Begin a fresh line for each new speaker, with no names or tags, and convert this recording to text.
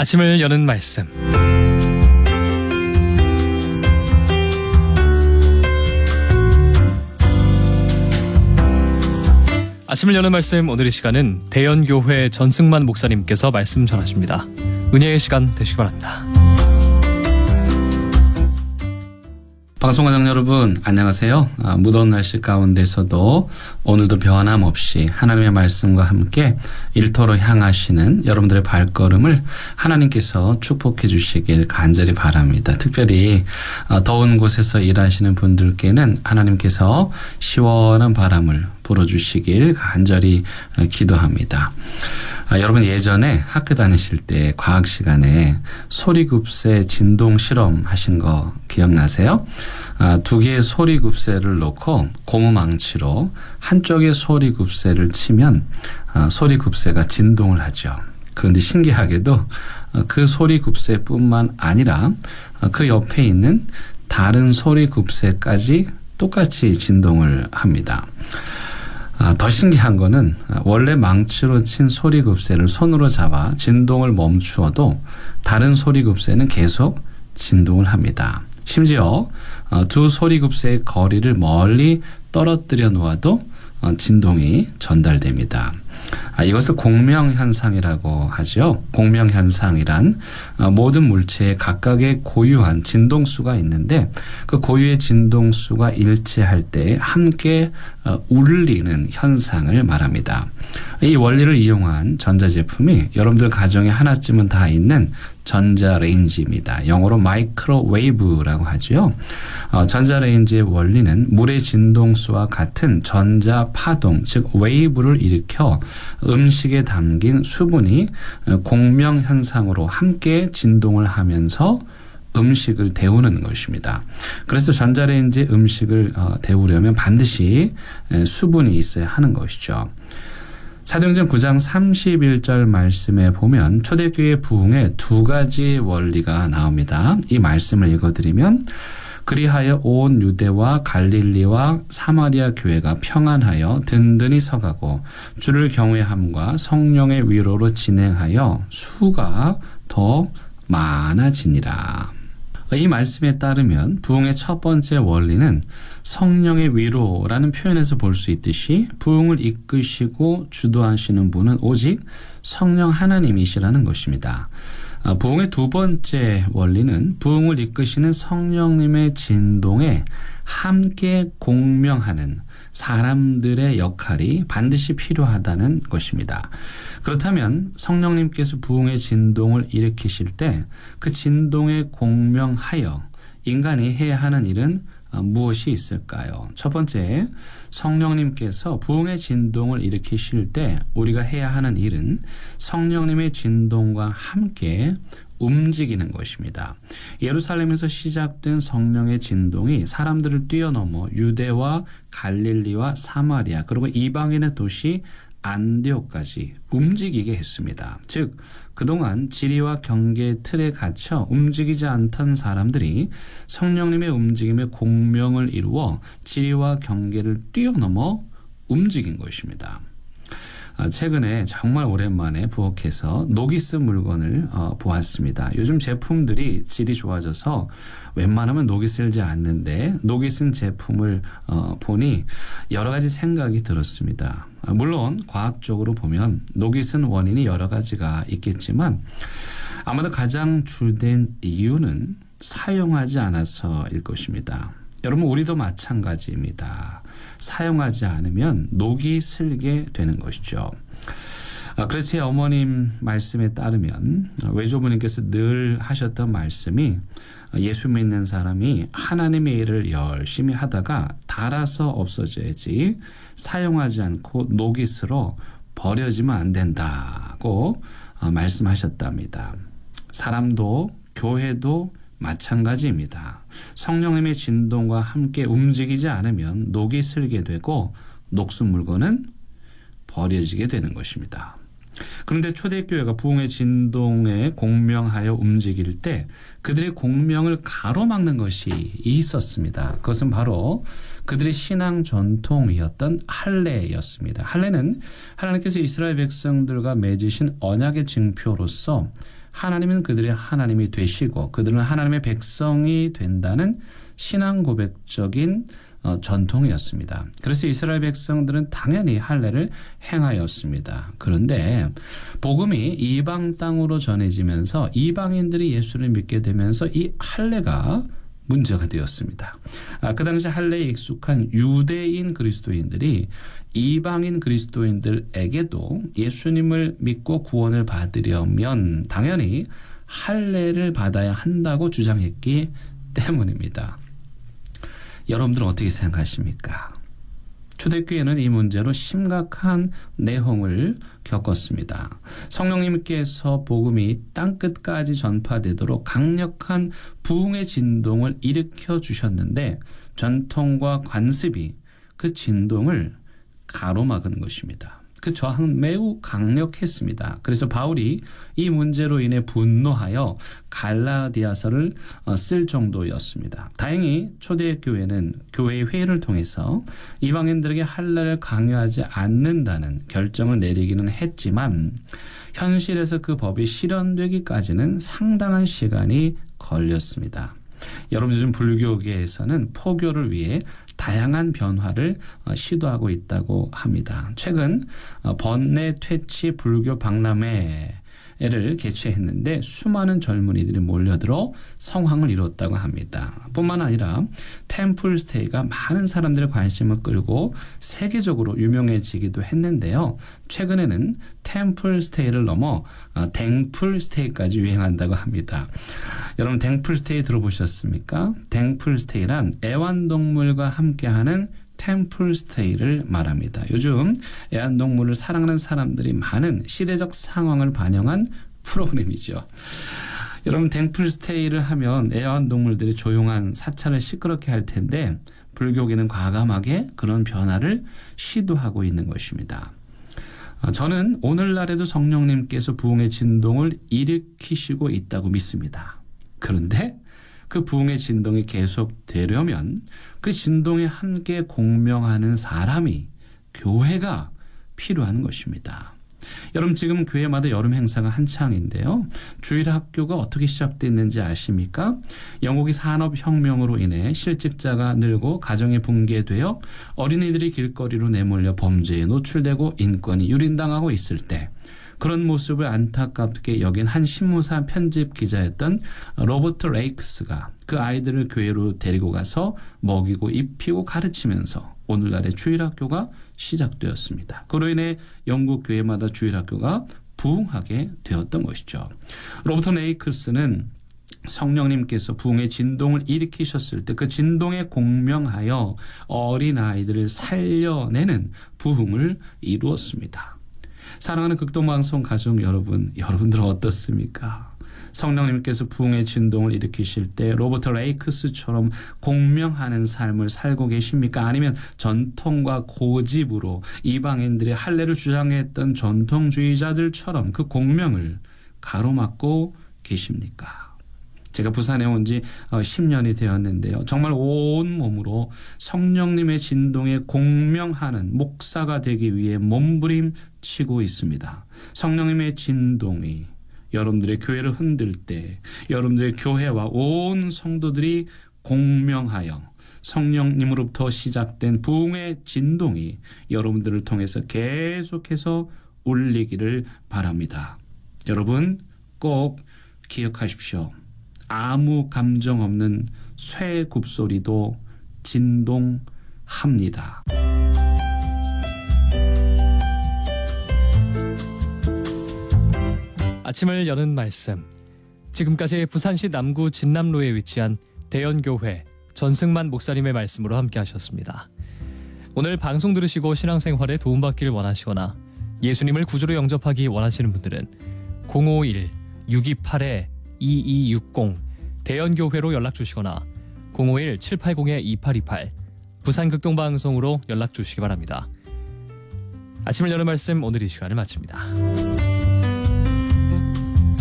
아침을 여는 말씀. 아침을 여는 말씀 오늘 의 시간은 대연교회 전승만 목사님께서 말씀 전하십니다. 은혜의 시간 되시기 바랍니다.
방송가장 여러분 안녕하세요. 아, 무더운 날씨 가운데서도 오늘도 변함없이 하나님의 말씀과 함께 일터로 향하시는 여러분들의 발걸음을 하나님께서 축복해 주시길 간절히 바랍니다. 특별히 아, 더운 곳에서 일하시는 분들께는 하나님께서 시원한 바람을 불어주시길 간절히 아, 기도합니다. 아, 여러분 예전에 학교 다니실 때 과학 시간에 소리급세 진동 실험 하신 거 기억나세요? 아, 두 개의 소리급세를 놓고 고무망치로 한쪽에 소리급세를 치면 아, 소리급세가 진동을 하죠. 그런데 신기하게도 어, 그 소리급세뿐만 아니라 어, 그 옆에 있는 다른 소리급세까지 똑같이 진동을 합니다. 아, 더 신기한 거는 아, 원래 망치로 친 소리급세를 손으로 잡아 진동을 멈추어도 다른 소리급세는 계속 진동을 합니다. 심지어 어, 두 소리급세의 거리를 멀리 떨어뜨려 놓아도 어, 진동이 전달됩니다. 아, 이것을 공명현상이라고 하죠. 공명현상이란 어, 모든 물체에 각각의 고유한 진동수가 있는데 그 고유의 진동수가 일치할 때 함께 어, 울리는 현상을 말합니다. 이 원리를 이용한 전자제품이 여러분들 가정에 하나쯤은 다 있는 전자레인지입니다. 영어로 마이크로웨이브라고 하죠. 어, 전자레인지의 원리는 물의 진동수와 같은 전자 파동, 즉 웨이브를 일으켜 음식에 담긴 수분이 어, 공명 현상으로 함께 진동을 하면서 음식을 데우는 것입니다. 그래서 전자레인지 음식을 어, 데우려면 반드시 에, 수분이 있어야 하는 것이죠. 사도행전 9장 31절 말씀에 보면 초대교회 부흥의 두 가지 원리가 나옵니다. 이 말씀을 읽어드리면 그리하여 온 유대와 갈릴리와 사마리아 교회가 평안하여 든든히 서가고 주를 경외함과 성령의 위로로 진행하여 수가 더 많아지니라. 이 말씀에 따르면 부흥의 첫 번째 원리는 성령의 위로라는 표현에서 볼 수 있듯이 부흥을 이끄시고 주도하시는 분은 오직 성령 하나님이시라는 것입니다. 아, 부흥의 두 번째 원리는 부흥을 이끄시는 성령님의 진동에 함께 공명하는 사람들의 역할이 반드시 필요하다는 것입니다. 그렇다면 성령님께서 부흥의 진동을 일으키실 때 그 진동에 공명하여 인간이 해야 하는 일은 어, 무엇이 있을까요? 첫 번째, 성령님께서 부흥의 진동을 일으키실 때 우리가 해야 하는 일은 성령님의 진동과 함께 움직이는 것입니다. 예루살렘에서 시작된 성령의 진동이 사람들을 뛰어넘어 유대와 갈릴리와 사마리아 그리고 이방인의 도시 안디옥까지 움직이게 했습니다. 즉 그동안 지리와 경계의 틀에 갇혀 움직이지 않던 사람들이 성령님의 움직임에 공명을 이루어 지리와 경계를 뛰어넘어 움직인 것입니다. 아, 최근에 정말 오랜만에 부엌에서 녹이 쓴 물건을 어, 보았습니다. 요즘 제품들이 질이 좋아져서 웬만하면 녹이 쓸지 않는데 녹이 쓴 제품을 어, 보니 여러 가지 생각이 들었습니다. 아, 물론 과학적으로 보면 녹이 쓴 원인이 여러 가지가 있겠지만 아마도 가장 주된 이유는 사용하지 않아서일 것입니다. 여러분 우리도 마찬가지입니다. 사용하지 않으면 녹이 슬게 되는 것이죠. 아, 그래서 제 어머님 말씀에 따르면 외조부님께서 늘 하셨던 말씀이 예수 믿는 사람이 하나님의 일을 열심히 하다가 달아서 없어져야지 사용하지 않고 녹이 슬어 버려지면 안 된다고 어, 말씀하셨답니다. 사람도 교회도 마찬가지입니다. 성령님의 진동과 함께 움직이지 않으면 녹이 슬게 되고 녹슨 물건은 버려지게 되는 것입니다. 그런데 초대교회가 부흥의 진동에 공명하여 움직일 때 그들의 공명을 가로막는 것이 있었습니다. 그것은 바로 그들의 신앙 전통이었던 할례였습니다. 할례는 하나님께서 이스라엘 백성들과 맺으신 언약의 증표로서 하나님은 그들의 하나님이 되시고 그들은 하나님의 백성이 된다는 신앙 고백적인 어, 전통이었습니다. 그래서 이스라엘 백성들은 당연히 할례를 행하였습니다. 그런데 복음이 이방 땅으로 전해지면서 이방인들이 예수를 믿게 되면서 이 할례가 문제가 되었습니다. 아, 그 당시 할례에 익숙한 유대인 그리스도인들이 이방인 그리스도인들에게도 예수님을 믿고 구원을 받으려면 당연히 할례를 받아야 한다고 주장했기 때문입니다. 여러분들은 어떻게 생각하십니까? 초대교회는 이 문제로 심각한 내홍을 겪었습니다. 성령님께서 복음이 땅끝까지 전파되도록 강력한 부흥의 진동을 일으켜 주셨는데 전통과 관습이 그 진동을 가로막은 것입니다. 그 저항은 매우 강력했습니다. 그래서 바울이 이 문제로 인해 분노하여 갈라디아서를 어, 쓸 정도였습니다. 다행히 초대교회는 교회의 회의를 통해서 이방인들에게 할례를 강요하지 않는다는 결정을 내리기는 했지만 현실에서 그 법이 실현되기까지는 상당한 시간이 걸렸습니다. 여러분 요즘 불교계에서는 포교를 위해 다양한 변화를 어, 시도하고 있다고 합니다. 최근 어, 번뇌 퇴치 불교 박람회 를 개최했는데 수많은 젊은이들이 몰려들어 성황을 이뤘다고 합니다. 뿐만 아니라 템플 스테이가 많은 사람들의 관심을 끌고 세계적으로 유명해지기도 했는데요. 최근에는 템플 스테이를 넘어 어, 댕풀 스테이까지 유행한다고 합니다. 여러분 댕풀 스테이 들어보셨습니까? 댕풀 스테이란 애완동물과 함께하는 템플 스테이를 말합니다. 요즘 애완동물을 사랑하는 사람들이 많은 시대적 상황을 반영한 프로그램이죠. 여러분 댕플 스테이를 하면 애완동물들이 조용한 사찰을 시끄럽게 할 텐데 불교계는 과감하게 그런 변화를 시도하고 있는 것입니다. 어, 저는 오늘날에도 성령님께서 부흥의 진동을 일으키시고 있다고 믿습니다. 그런데 그 부흥의 진동이 계속되려면 그 진동에 함께 공명하는 사람이 교회가 필요한 것입니다. 여러분 지금 교회마다 여름 행사가 한창인데요. 주일 학교가 어떻게 시작됐는지 아십니까? 영국이 산업혁명으로 인해 실직자가 늘고 가정이 붕괴되어 어린이들이 길거리로 내몰려 범죄에 노출되고 인권이 유린당하고 있을 때 그런 모습을 안타깝게 여긴 한 신문사 편집 기자였던 로버트 레이크스가 그 아이들을 교회로 데리고 가서 먹이고 입히고 가르치면서 오늘날의 주일학교가 시작되었습니다. 그로 인해 영국 교회마다 주일학교가 부흥하게 되었던 것이죠. 로버트 레이크스는 성령님께서 부흥의 진동을 일으키셨을 때 그 진동에 공명하여 어린 아이들을 살려내는 부흥을 이루었습니다. 사랑하는 극동방송 가족 여러분, 여러분들은 어떻습니까? 성령님께서 부흥의 진동을 일으키실 때 로버트 레이크스처럼 공명하는 삶을 살고 계십니까? 아니면 전통과 고집으로 이방인들의 할례를 주장했던 전통주의자들처럼 그 공명을 가로막고 계십니까? 제가 부산에 온 지 10년이 되었는데요. 정말 온 몸으로 성령님의 진동에 공명하는 목사가 되기 위해 몸부림치고 있습니다. 성령님의 진동이 여러분들의 교회를 흔들 때 여러분들의 교회와 온 성도들이 공명하여 성령님으로부터 시작된 부흥의 진동이 여러분들을 통해서 계속해서 울리기를 바랍니다. 여러분 꼭 기억하십시오. 아무 감정 없는 쇠 굽소리도 진동합니다.
아침을 여는 말씀. 지금까지 부산시 남구 진남로에 위치한 대연교회 전승만 목사님의 말씀으로 함께 하셨습니다. 오늘 방송 들으시고 신앙생활에 도움받기를 원하시거나 예수님을 구주로 영접하기 원하시는 분들은 051-628-2260 대연교회로 연락 주시거나 051-780-2828 부산극동방송으로 연락 주시기 바랍니다. 아침을 여는 말씀 오늘 이 시간을 마칩니다.